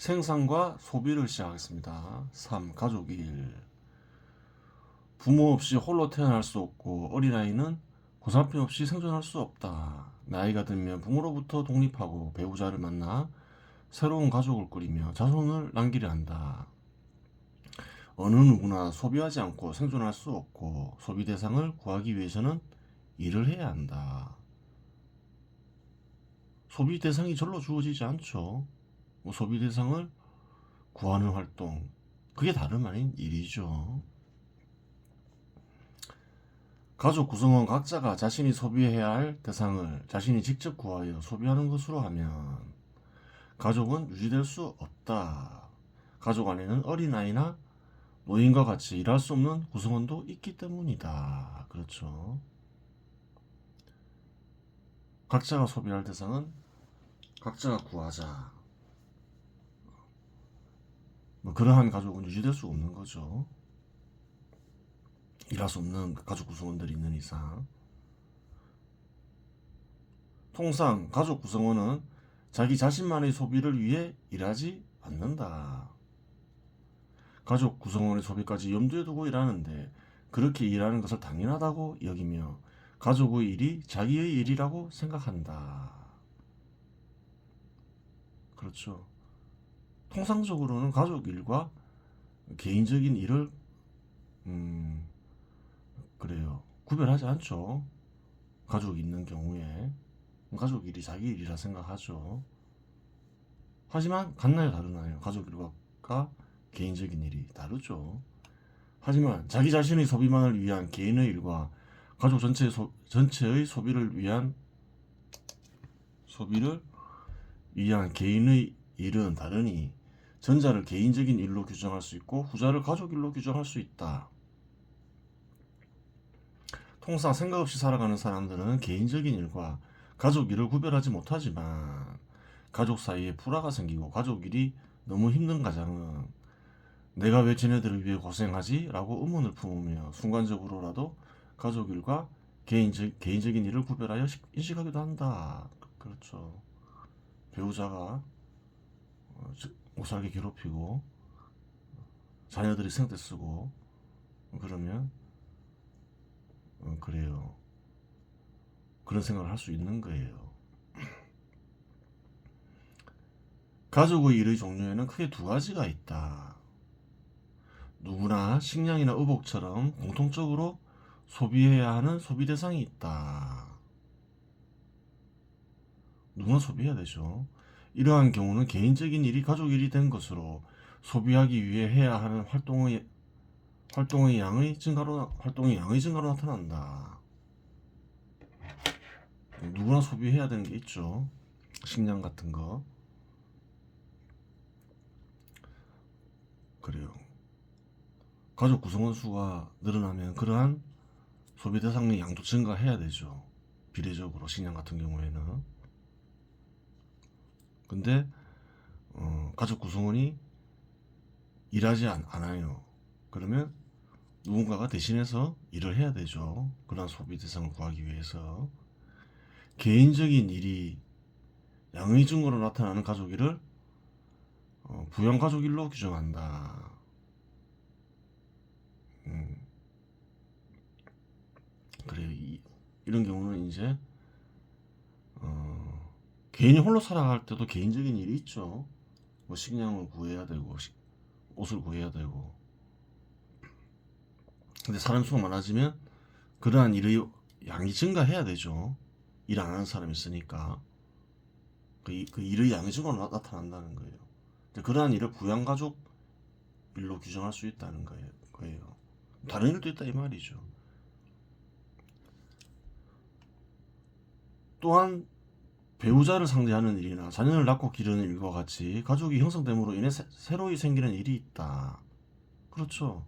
생산과 소비를 시작하겠습니다. 3. 가족 일. 부모 없이 홀로 태어날 수 없고 어린아이는 고살림 없이 생존할 수 없다. 나이가 들면 부모로부터 독립하고 배우자를 만나 새로운 가족을 꾸리며 자손을 남기려 한다. 어느 누구나 소비하지 않고 생존할 수 없고 소비 대상을 구하기 위해서는 일을 해야 한다. 소비 대상이 절로 주어지지 않죠. 뭐 소비 대상을 구하는 활동 그게 다름 아닌 일이죠. 가족 구성원 각자가 자신이 소비해야 할 대상을 자신이 직접 구하여 소비하는 것으로 하면 가족은 유지될 수 없다. 가족 안에는 어린아이나 노인과 같이 일할 수 없는 구성원도 있기 때문이다. 그렇죠. 각자가 소비할 대상은 각자가 구하자. 뭐 그러한 가족은 유지될 수 없는 거죠. 일할 수 없는 가족 구성원들이 있는 이상. 통상 가족 구성원은 자기 자신만의 소비를 위해 일하지 않는다. 가족 구성원의 소비까지 염두에 두고 일하는데 그렇게 일하는 것을 당연하다고 여기며 가족의 일이 자기의 일이라고 생각한다. 그렇죠. 통상적으로는 가족 일과 개인적인 일을 음 그래요 구별하지 않죠. 가족 있는 경우에 가족 일이 자기 일이라 생각하죠. 하지만 같나요 다르나요? 가족 일과 개인적인 일이 다르죠. 하지만 자기 자신의 소비만을 위한 개인의 일과 가족 전체의, 소, 전체의 소비를 위한 소비를 위한 개인의 일은 다르니 전자를 개인적인 일로 규정할 수 있고 후자를 가족 일로 규정할 수 있다. 통상 생각 없이 살아가는 사람들은 개인적인 일과 가족 일을 구별하지 못하지만 가족 사이에 불화가 생기고 가족 일이 너무 힘든 가장은 내가 왜 쟤네들을 위해 고생하지? 라고 의문을 품으며 순간적으로라도 가족 일과 개인적, 개인적인 일을 구별하여 식- 인식하기도 한다. 그렇죠. 배우자가 못살게 괴롭히고 자녀들이 생떼 쓰고 그러면 어, 그래요. 그런 생각을 할 수 있는 거예요. 가족의 일의 종류에는 크게 두 가지가 있다. 누구나 식량이나 의복처럼 공통적으로 소비해야 하는 소비 대상이 있다. 누구나 소비해야 되죠. 이러한 경우는 개인적인 일이 가족 일이 된 것으로 소비하기 위해 해야 하는 활동의 활동의 양의 증가로 활동의 양의 증가로 나타난다. 누구나 소비해야 되는 게 있죠. 식량 같은 거. 그래요. 가족 구성원 수가 늘어나면 그러한 소비 대상의 양도 증가해야 되죠. 비례적으로 식량 같은 경우에는. 근데 어, 가족 구성원이 일하지 않, 않아요. 그러면 누군가가 대신해서 일을 해야 되죠. 그런 소비 대상을 구하기 위해서. 개인적인 일이 양의 증거로 나타나는 가족 일을 어, 부양 가족 일로 규정한다. 음. 그래요. 이, 이런 경우는 이제 어, 개인이 홀로 살아갈 때도 개인적인 일이 있죠. 뭐 식량을 구해야 되고 식- 옷을 구해야 되고. 근데 사람 수가 많아지면 그러한 일의 양이 증가해야 되죠. 일 안 하는 사람이 있으니까. 그, 이- 그 일의 양이 증가로 나- 나타난다는 거예요. 근데 그러한 일을 부양가족 일로 규정할 수 있다는. 거예요. 다른 일도 있다 이 말이죠. 또한 배우자를 상대하는 일이나 자녀를 낳고 기르는 일과 같이 가족이 형성됨으로 인해 새, 새로이 생기는 일이 있다. 그렇죠.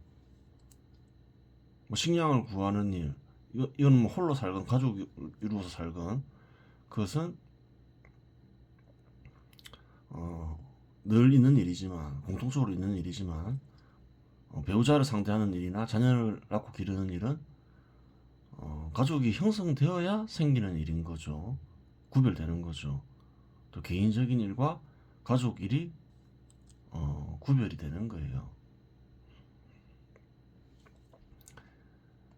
뭐 식량을 구하는 일, 이거, 이건 뭐 홀로 살건 가족이 이루어서 살건 그것은 어, 늘 있는 일이지만 공통적으로 있는 일이지만 어, 배우자를 상대하는 일이나 자녀를 낳고 기르는 일은 어, 가족이 형성되어야 생기는 일인 거죠. 구별되는 거죠. 또 개인적인 일과 가족 일이 구별이 되는 거예요.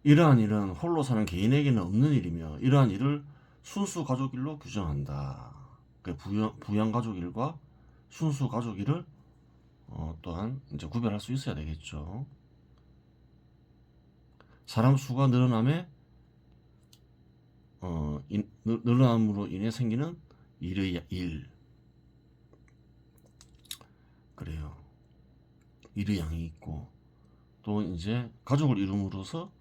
이러한 일은 홀로 사는 개인에게는 없는 일이며 이러한 일을 순수 가족 일로 규정한다. 그 부양, 부양 가족 일과 순수 가족 일을 어, 또한 이제 구별할 수 있어야 되겠죠. 사람 수가 늘어남에 어, 인- 늘- 늘어남으로 인해 생기는 일의 일 그래요. 일의 양이 있고 또 이제 가족을 이룸으로써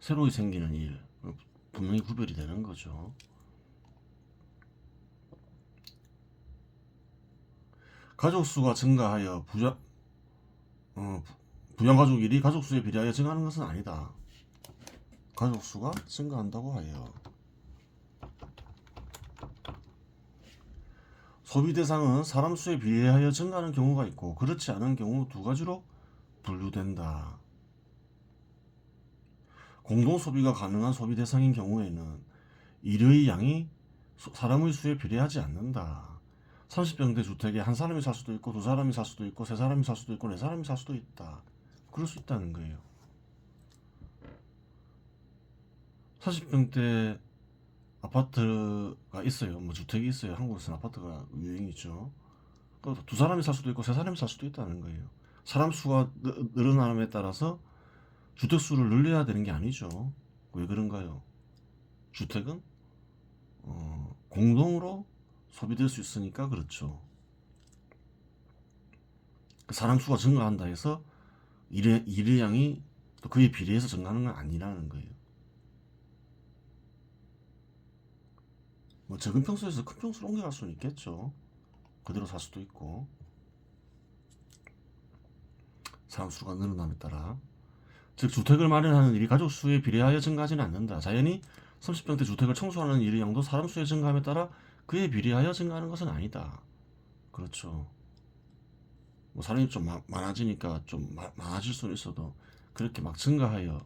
새로 생기는 일 분명히 구별이 되는 거죠. 가족 수가 증가하여 부자 어, 부- 부양 가족 일이 가족 수에 비례하여 증가하는 것은 아니다. 가족 수가 증가한다고 하여 소비 대상은 사람 수에 비례하여 증가하는 경우가 있고 그렇지 않은 경우 두 가지로 분류된다. 공동 소비가 가능한 소비 대상인 경우에는 일의 양이 소- 사람의 수에 비례하지 않는다. 30평대 주택에 한 사람이 살 수도 있고 두 사람이 살 수도 있고 세 사람이 살 수도 있고 네 사람이 살 수도 있다. 그럴 수 있다는 거예요. 40평대 아파트가 있어요. 뭐 주택이 있어요. 한국에서는 아파트가 유행이죠. 그두 사람이 살 수도 있고 세 사람이 살 수도 있다는 거예요. 사람 수가 느- 늘어남에 따라서 주택 수를 늘려야 되는 게 아니죠. 왜 그런가요? 주택은 어, 공동으로 소비될 수 있으니까 그렇죠. 그 사람 수가 증가한다 해서 일의, 일의 양이 또 그에 비례해서 증가하는 건 아니라는 거예요. 뭐 적은 평수에서 큰 평수로 옮겨갈 수는 있겠죠. 그대로 살 수도 있고 사람 수가 늘어남에 따라 즉 주택을 마련하는 일이 가족 수에 비례하여 증가하지는 않는다. 자연히 30평대 주택을 청소하는 일의 양도 사람 수의 증가함에 따라 그에 비례하여 증가하는 것은 아니다. 그렇죠. 뭐 사람이 좀 마- 많아지니까 좀 마- 많아질 수는 있어도 그렇게 막 증가하여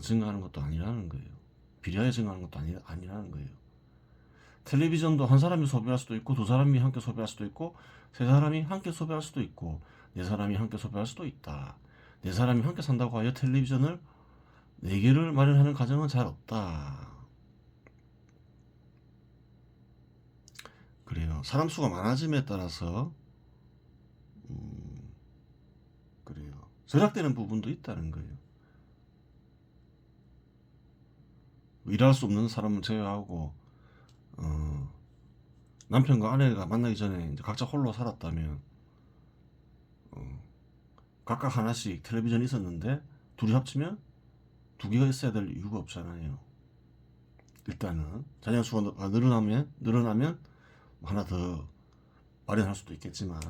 증가하는 것도 아니라는 거예요. 비례하여 증가하는 것도 아니, 아니라는 거예요. 텔레비전도 한 사람이 소비할 수도 있고 두 사람이 함께 소비할 수도 있고 세 사람이 함께 소비할 수도 있고 네 사람이 함께 소비할 수도 있다. 네 사람이 함께 산다고 하여 텔레비전을 네 개를 마련하는 가정은 잘 없다. 그래요. 사람 수가 많아짐에 따라서 음, 그래요. 절약되는 부분도 있다는 거예요. 일할 수 없는 사람은 제외하고 어, 남편과 아내가 만나기 전에 이제 각자 홀로 살았다면 어, 각각 하나씩 텔레비전이 있었는데 둘이 합치면 두 개가 있어야 될 이유가 없잖아요. 일단은 자녀 수가 늘- 늘어나면 늘어나면 하나 더 마련할 수도 있겠지만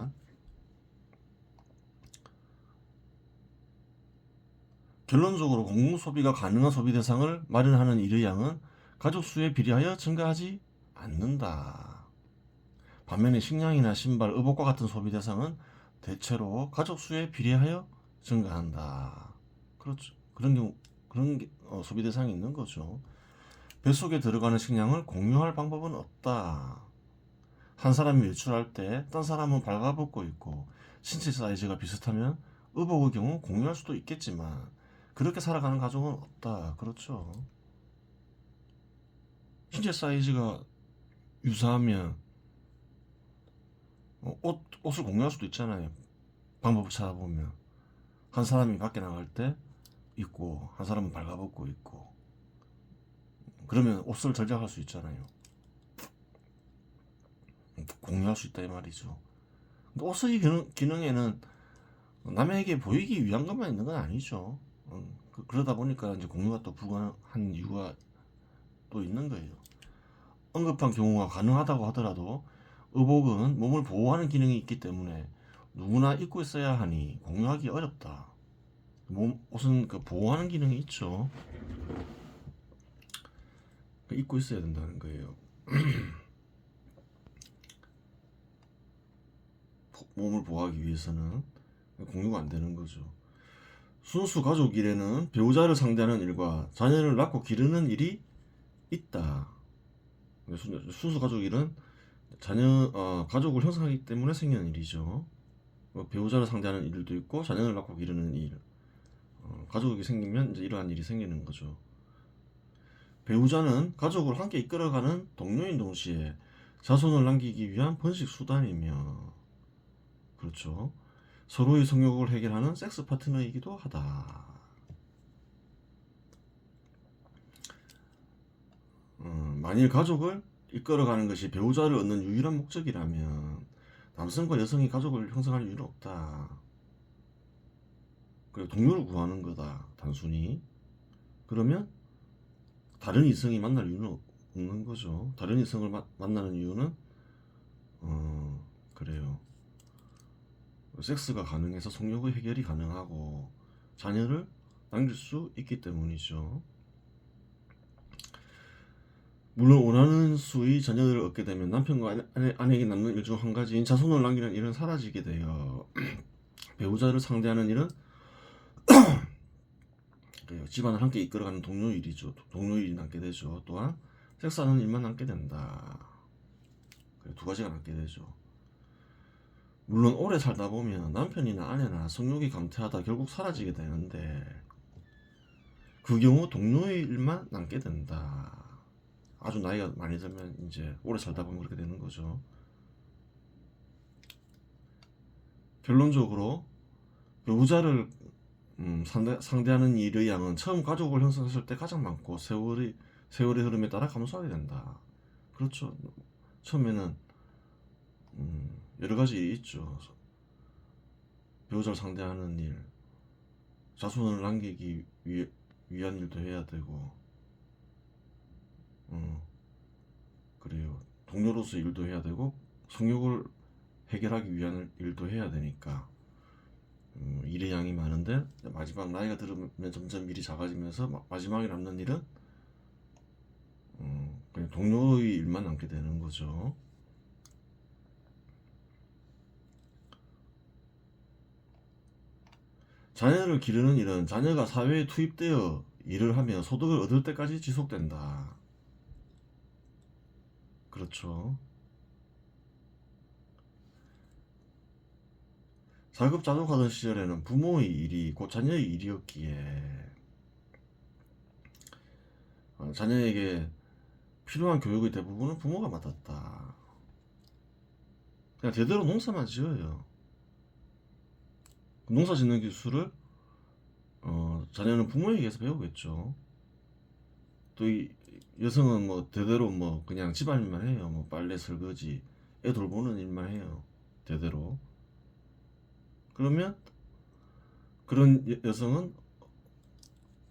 결론적으로 공공 소비가 가능한 소비 대상을 마련하는 일의 양은 가족 수에 비례하여 증가하지 않는다. 반면에 식량이나 신발, 의복과 같은 소비 대상은 대체로 가족 수에 비례하여 증가한다. 그렇죠. 그런 경우 그런 게, 어, 소비 대상이 있는 거죠. 뱃속에 들어가는 식량을 공유할 방법은 없다. 한 사람이 외출할 때 딴 사람은 발가벗고 있고 신체 사이즈가 비슷하면 의복의 경우 공유할 수도 있겠지만 그렇게 살아가는 가족은 없다. 그렇죠. 신체 사이즈가 유사하면 어, 옷, 옷을 공유할 수도 있잖아요. 방법을 찾아보면 한 사람이 밖에 나갈 때 입고 한 사람은 발가벗고 있고 그러면 옷을 절약할 수 있잖아요. 공유할 수 있다 이 말이죠. 근데 옷의 기능, 기능에는 남에게 보이기 위한 것만 있는 건 아니죠. 음, 그- 그러다 보니까 이제 공유가 또 불가능한 이유가 또 있는 거예요. 언급한 경우가 가능하다고 하더라도 의복은 몸을 보호하는 기능이 있기 때문에 누구나 입고 있어야 하니 공유하기 어렵다. 몸, 옷은 그 보호하는 기능이 있죠. 그 입고 있어야 된다는 거예요. 보- 몸을 보호하기 위해서는 공유가 안 되는 거죠. 순수 가족 일에는 배우자를 상대하는 일과 자녀를 낳고 기르는 일이 있다. 순- 순수 가족 일은 자녀 어, 가족을 형성하기 때문에 생기는 일이죠. 뭐 배우자를 상대하는 일도 있고 자녀를 낳고 기르는 일. 어, 가족이 생기면 이제 이러한 일이 생기는 거죠. 배우자는 가족을 함께 이끌어가는 동료인 동시에 자손을 남기기 위한 번식 수단이며 그렇죠. 서로의 성욕을 해결하는 섹스 파트너이기도 하다. 어, 만일 가족을 이끌어가는 것이 배우자를 얻는 유일한 목적이라면 남성과 여성이 가족을 형성할 이유는 없다. 그리고 동료를 구하는 거다. 단순히. 그러면 다른 이성이 만날 이유는 없는 거죠. 다른 이성을 마- 만나는 이유는 어 그래요. 섹스가 가능해서 성욕의 해결이 가능하고 자녀를 남길 수 있기 때문이죠. 물론 원하는 수의 자녀들을 얻게 되면 남편과 아내- 아내 에게 남는 일 중 한 가지인 자손을 남기는 일은 사라지게 돼요. 배우자를 상대하는 일은. 집안을 함께 이끌어가는 동료 일이죠. 동료 일이 남게 되죠. 또한 섹스하는 일만 남게 된다. 두 가지가 남게 되죠. 물론 오래 살다 보면 남편이나 아내나 성욕이 감퇴하다 결국 사라지게 되는데 그 경우 동료의 일만 남게 된다. 아주 나이가 많이 들면 이제 오래 살다 보면 그렇게 되는 거죠. 결론적으로 배우자를 음, 상대, 상대 하는 일의 양은 처음 가족을 형성했을 때 가장 많고 세월이 세월의 흐름에 따라 감소하게 된다. 그렇죠. 처음에는 음, 여러 가지 일이 있죠. 배우자를 상대하는 일, 자손을 남기기 위, 위한 일도 해야 되고, 음, 그래요. 동료로서 일도 해야 되고, 성욕을 해결하기 위한 일도 해야 되니까. 음, 일의 양이 많은데 마지막 나이가 들으면 점점 일이 작아지면서 마- 마지막에 남는 일은 음, 그냥 동료의 일만 남게 되는 거죠. 자녀를 기르는 일은 자녀가 사회에 투입되어 일을 하며 소득을 얻을 때까지 지속된다. 그렇죠. 자급자족하던 시절에는 부모의 일이 곧 자녀의 일이었기에 어, 자녀에게 필요한 교육의 대부분은 부모가 맡았다. 그냥 제대로 농사만 지어요. 농사 짓는 기술을 어, 자녀는 부모에게서 배우겠죠. 또 이 여성은 뭐 대대로 뭐 그냥 집안일만 해요. 뭐 빨래, 설거지, 애 돌보는 일만 해요. 대대로. 그러면 그런 여- 여성은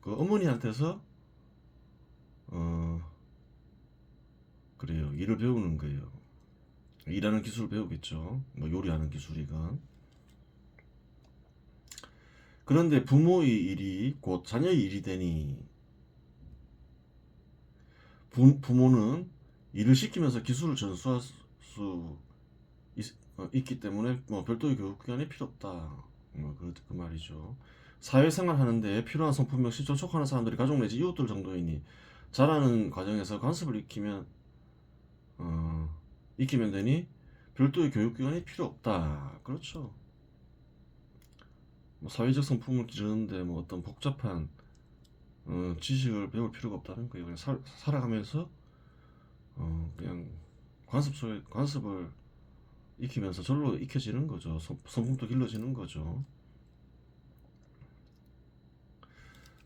그 어머니한테서 어 그래요 일을 배우는 거예요 일하는 기술을 배우겠죠 뭐 요리하는 기술이건 그런데 부모의 일이 곧 자녀의 일이 되니 부, 부모는 일을 시키면서 기술을 전수할 수 있, 어, 있기 때문에 뭐 별도의 교육기관이 필요 없다. 뭐 그, 그 말이죠. 사회생활 하는데 필요한 성품 역시 접촉하는 사람들이 가족 내지 이웃들 정도이니 자라는 과정에서 관습을 익히면 어, 익히면 되니 별도의 교육기관이 필요 없다. 그렇죠. 뭐 사회적 성품을 기르는데 뭐 어떤 복잡한 어, 지식을 배울 필요가 없다는 거예요. 그냥 살, 살아가면서 어, 그냥 관습 속에 관습을 익히면서 절로 익혀지는 거죠. 성, 성품도 길러지는 거죠.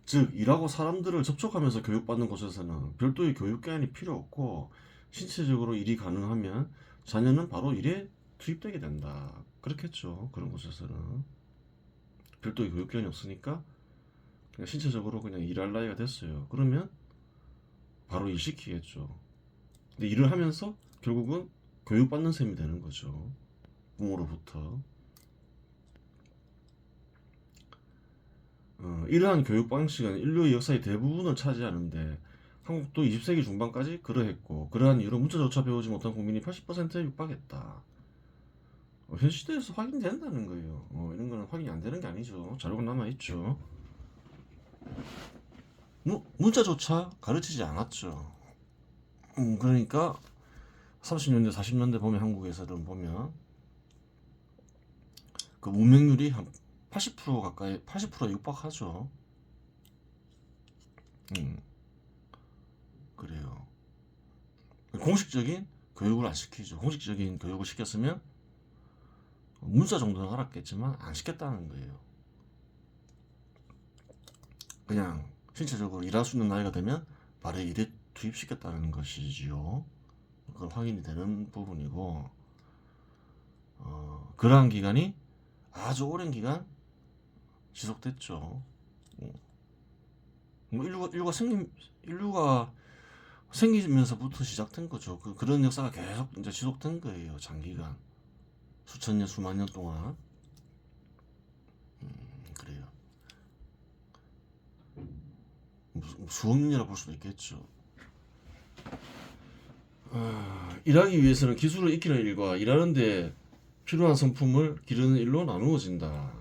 즉 일하고 사람들을 접촉하면서 교육받는 곳에서는 별도의 교육기관이 필요 없고 신체적으로 일이 가능하면 자녀는 바로 일에 투입되게 된다. 그렇겠죠. 그런 곳에서는 별도의 교육기관이 없으니까 그냥 신체적으로 그냥 일할 나이가 됐어요. 그러면 바로 일 시키겠죠. 근데 일을 하면서 결국은 교육받는 셈이 되는 거죠. 부모로부터. 어, 이러한 교육 방식은 인류의 역사의 대부분을 차지하는데 한국도 20세기 중반까지 그러했고 그러한 이유로 문자조차 배우지 못한 국민이 80%에 육박했다. 어, 현 시대에서 확인된다는 거예요. 어, 이런 거는 확인이 안 되는 게 아니죠. 자료가 남아 있죠. 무, 문자조차 가르치지 않았죠. 음, 그러니까 30년대, 40년대 보면 한국에서는 보면 그 문맹률이 한 80% 가까이 80%에 육박하죠. 음. 그래요. 공식적인 교육을 안 시키죠. 공식적인 교육을 시켰으면 문서 정도는 알았겠지만 안 시켰다는 거예요. 그냥 신체적으로 일할 수 있는 나이가 되면 발에 일에 투입시켰다는 것이지요. 그건 확인이 되는 부분이고, 어, 그러한 기간이 아주 오랜 기간 지속됐죠. 어. 뭐 인류가, 인류가 생긴, 인류가 생기면서부터 시작된 거죠. 그, 그런 역사가 계속 이제 지속된 거예요. 장기간. 수천 년, 수만 년 동안. 음, 그래요. 수- 수억 년이라 볼 수도 있겠죠. 아, 일하기 위해서는 기술을 익히는 일과 일하는데 필요한 성품을 기르는 일로 나누어진다.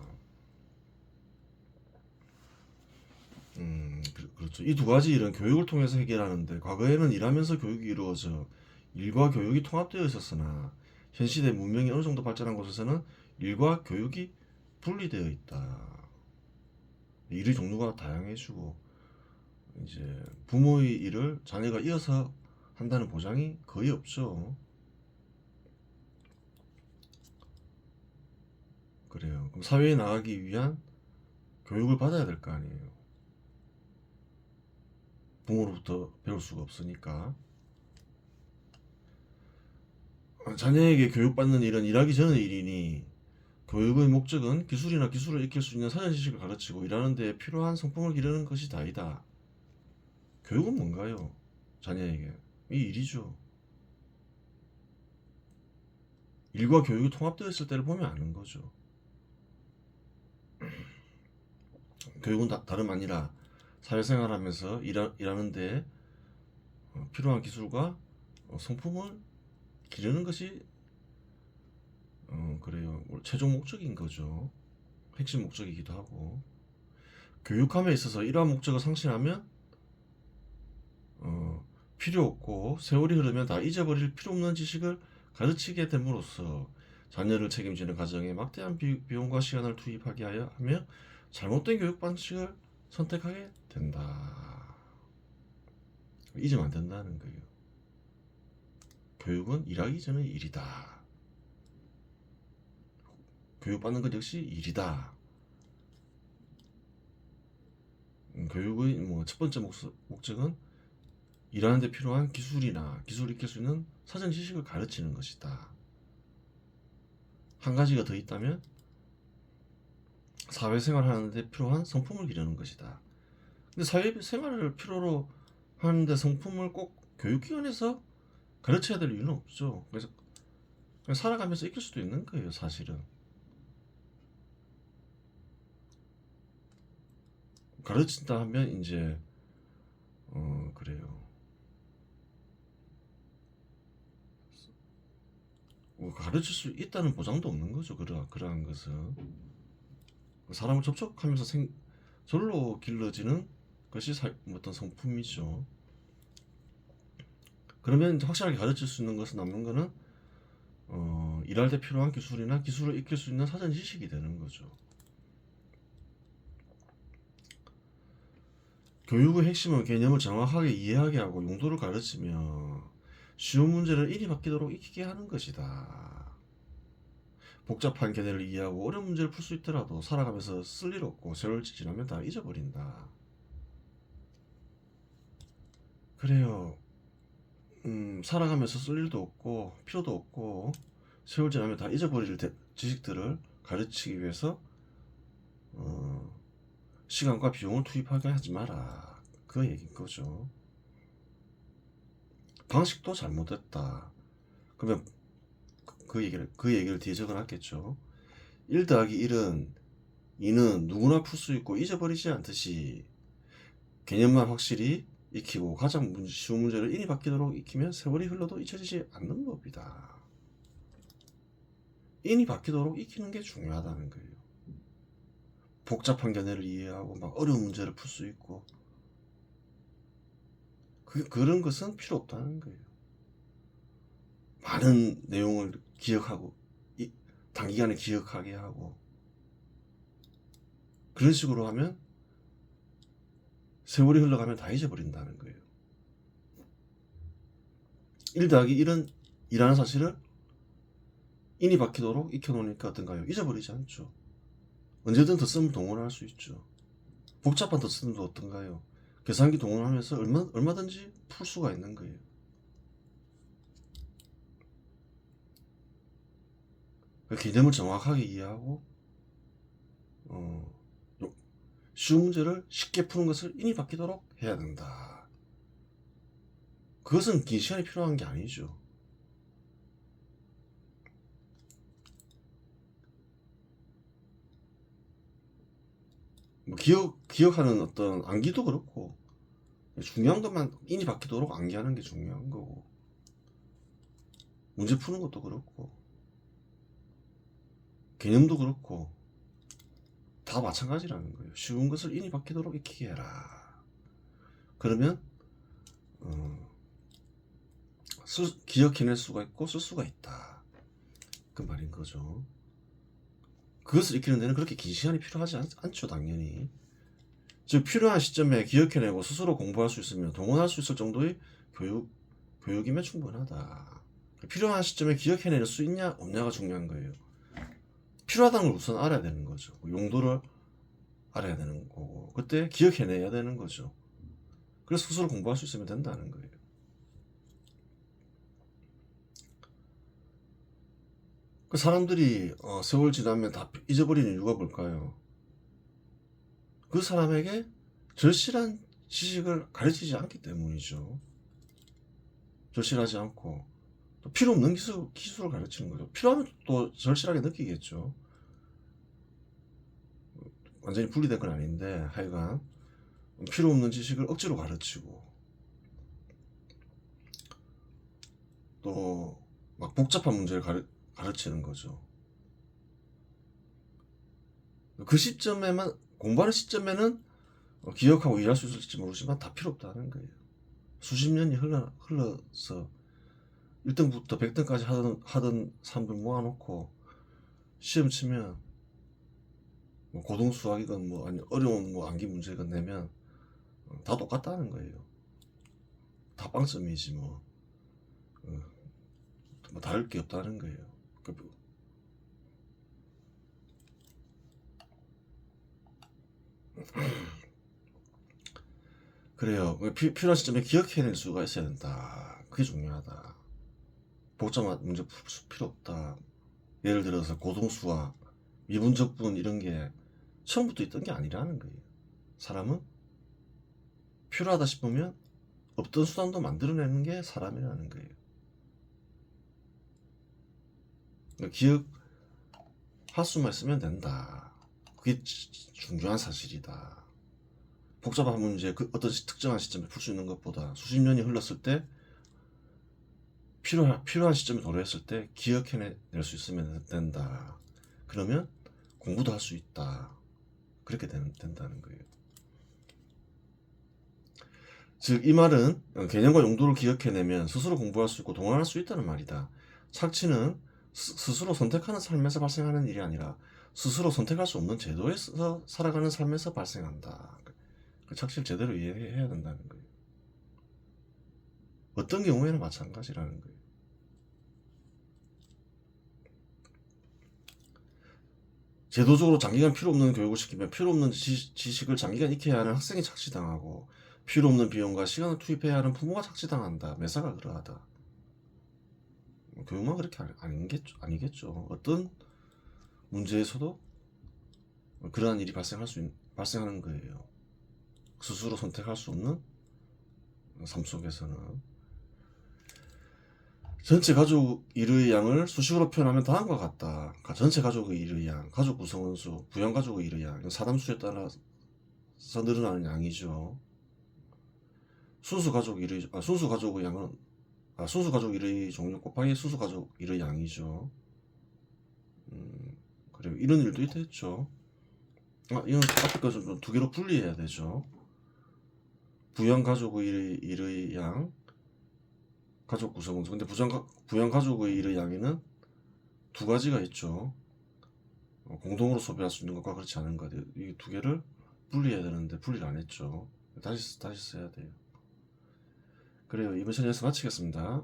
음, 그, 그렇죠. 이 두 가지 일은 교육을 통해서 해결하는데 과거에는 일하면서 교육이 이루어져 일과 교육이 통합되어 있었으나 현 시대 문명이 어느 정도 발전한 곳에서는 일과 교육이 분리되어 있다. 일의 종류가 다양해지고 이제 부모의 일을 자녀가 이어서 한다는 보장이 거의 없죠. 그래요. 그럼 사회에 나가기 위한 교육을 받아야 될 거 아니에요. 부모로부터 배울 수가 없으니까. 어, 자녀에게 교육받는 일은 일하기 전의 일이니 교육의 목적은 기술이나 기술을 익힐 수 있는 사전 지식을 가르치고 일하는 데 필요한 성품을 기르는 것이 다이다. 교육은 뭔가요? 자녀에게 이 일이죠. 일과 교육이 통합되어 있을 때를 보면 아는 거죠. 교육은 다, 다름 아니라 사회생활하면서 일하, 일하는데 어, 필요한 기술과 어, 성품을 기르는 것이 어, 그래요. 최종 목적인 거죠. 핵심 목적이기도 하고 교육함에 있어서 이러한 목적을 상실하면 어, 필요 없고 세월이 흐르면 다 잊어버릴 필요 없는 지식을 가르치게 됨으로써 자녀를 책임지는 가정에 막대한 비, 비용과 시간을 투입하게 하여 하며 잘못된 교육 방식을 선택하게 된다. 잊으면 안 된다는 거예요. 교육은 일하기 전의 일이다. 교육받는 것 역시 일이다. 음, 교육의 뭐 첫 번째 목적, 목적은 일하는 데 필요한 기술이나 기술을 익힐 수 있는 사전 지식을 가르치는 것이다. 한 가지가 더 있다면 사회생활 하는데 필요한 성품을 기르는 것이다. 근데 사회생활을 필요로 하는데 성품을 꼭 교육기관에서 가르쳐야 될 이유는 없죠. 그래서 살아가면서 익힐 수도 있는 거예요, 사실은. 가르친다 하면 이제 어 그래요. 뭐 가르칠 수 있다는 보장도 없는 거죠. 그러 그러한 것은 사람을 접촉하면서 생 절로 길러지는 것이 사, 어떤 성품이죠. 그러면 확실하게 가르칠 수 있는 것은 남는 거는 어, 일할 때 필요한 기술이나 기술을 익힐 수 있는 사전 지식이 되는 거죠. 교육의 핵심은 개념을 정확하게 이해하게 하고 용도를 가르치며 쉬운 문제를 이리 바뀌도록 익히게 하는 것이다. 복잡한 개념을 이해하고 어려운 문제를 풀 수 있더라도 살아가면서 쓸 일 없고 세월 지나면 다 잊어버린다. 그래요. 음, 살아가면서 쓸 일도 없고 필요도 없고 세월 지나면 다 잊어버릴 대- 지식들을 가르치기 위해서 어, 시간과 비용을 투입하게 하지 마라. 그 얘기인 거죠. 방식도 잘못됐다. 그러면 그- 그 얘기를 그 얘기를 뒤에 적어놨겠죠. 1 더하기 1은 2는 누구나 풀 수 있고 잊어버리지 않듯이 개념만 확실히 익히고 가장 문- 쉬운 문제를 인이 바뀌도록 익히면 세월이 흘러도 잊혀지지 않는 법이다. 인이 바뀌도록 익히는 게 중요하다는 거예요. 복잡한 견해를 이해하고 막 어려운 문제를 풀 수 있고 그, 그런 것은 필요 없다는 거예요. 많은 내용을 기억하고 이, 단기간에 기억하게 하고 그런 식으로 하면 세월이 흘러가면 다 잊어버린다는 거예요. 1 더하기 1은 이라는 사실을 인이 박히도록 익혀놓으니까 어떤가요? 잊어버리지 않죠. 언제든 덧쓰면 동원할 수 있죠. 복잡한 덧쓰면도 어떤가요? 계산기 동원하면서 얼마, 얼마든지 풀 수가 있는 거예요. 그 개념을 정확하게 이해하고 어, 요- 쉬운 문제를 쉽게 푸는 것을 인이 바뀌도록 해야 된다. 그것은 긴 시간이 필요한 게 아니죠. 뭐 기억 기억하는 어떤 암기도 그렇고 중요한 것만 인이 바뀌도록 암기하는 게 중요한 거고 문제 푸는 것도 그렇고 개념도 그렇고 다 마찬가지라는 거예요. 쉬운 것을 인이 바뀌도록 익히게 해라. 그러면 어, 쓸- 기억해낼 수가 있고 쓸 수가 있다. 그 말인 거죠. 그것을 익히는 데는 그렇게 긴 시간이 필요하지 않, 않죠, 당연히. 즉 필요한 시점에 기억해내고 스스로 공부할 수 있으며 동원할 수 있을 정도의 교육 교육이면 충분하다. 필요한 시점에 기억해낼 수 있냐 없냐가 중요한 거예요. 필요하다는 걸 우선 알아야 되는 거죠. 용도를 알아야 되는 거고 그때 기억해내야 되는 거죠. 그래서 스스로 공부할 수 있으면 된다는 거예요. 그 사람들이 어, 세월 지나면 다 잊어버리는 이유가 뭘까요? 그 사람에게 절실한 지식을 가르치지 않기 때문이죠. 절실하지 않고 또 필요 없는 기술, 기술을 가르치는 거죠. 필요하면 또 절실하게 느끼겠죠. 완전히 분리된 건 아닌데 하여간 필요 없는 지식을 억지로 가르치고 또 막 복잡한 문제를 가르, 가르치는 거죠. 그 시점에만 공부하는 시점에는 어, 기억하고 일할 수 있을지 모르지만 다 필요 없다는 거예요. 수십 년이 흘러, 흘러서 1등부터 100등까지 하던, 하던 사람들 모아놓고 시험 치면 뭐 고등 수학이건 뭐 아니 어려운 뭐 암기 문제건 내면 어, 다 똑같다는 거예요. 다 빵점이지 뭐. 어, 뭐 다를 게 없다는 거예요. 그 그래요. 그 피, 필요한 시점에 기억해낼 수가 있어야 된다. 그게 중요하다. 복잡한 문제 풀 수- 필요 없다. 예를 들어서 고등수학, 미분적분 이런 게 처음부터 있던 게 아니라는 거예요. 사람은 필요하다 싶으면 없던 수단도 만들어내는 게 사람이라는 거예요. 그러니까 기억할 수만 있으면 된다. 그게 지- 중요한 사실이다. 복잡한 문제 그 어떤 시- 특정한 시점에 풀 수 있는 것보다 수십 년이 흘렀을 때 필요한 필요한 시점에 도래했을 때 기억해낼 수 있으면 된다. 그러면 공부도 할 수 있다. 그렇게 된, 된다는 거예요. 즉 이 말은 어, 개념과 용도를 기억해내면 스스로 공부할 수 있고 동원할 수 있다는 말이다. 착취는 스, 스스로 선택하는 삶에서 발생하는 일이 아니라 스스로 선택할 수 없는 제도에서 살아가는 삶에서 발생한다. 그 착취를 제대로 이해해야 된다는 거예요. 어떤 경우에는 마찬가지라는 거예요. 제도적으로 장기간 필요 없는 교육을 시키면 필요 없는 지, 지식을 장기간 익혀야 하는 학생이 착취당하고 필요 없는 비용과 시간을 투입해야 하는 부모가 착취당한다. 매사가 그러하다. 교육만 그렇게 아니- 아니겠죠. 아니겠죠. 어떤 문제에서도 그러한 일이 발생할 수 있, 발생하는 거예요. 스스로 선택할 수 없는 삶 속에서는 전체 가족 일의 양을 수식으로 표현하면 다음과 같다. 가- 전체 가족의 일의 양, 가족 구성원 수, 부양 가족의 일의 양, 사람수에 따라서 늘어나는 양이죠. 순수 가족 일의 아, 순수 가족의 양은 아, 수수가족 1의 종류 곱하기 수수가족 1의 양이죠. 음, 그리고 이런 일도 있겠죠. 아, 이건 앞에 거좀 두 개로 분리해야 되죠. 부양 가족의 1의, 1의 양, 가족 구성 원소. 근데 부양, 부양 가족의 1의 양에는 두 가지가 있죠. 어, 공동으로 소비할 수 있는 것과 그렇지 않은 것. 이두 개를 분리해야 되는데 분리를 안 했죠. 다시 다시 써야 돼요. 그래요. 이번 시간 연습 마치겠습니다.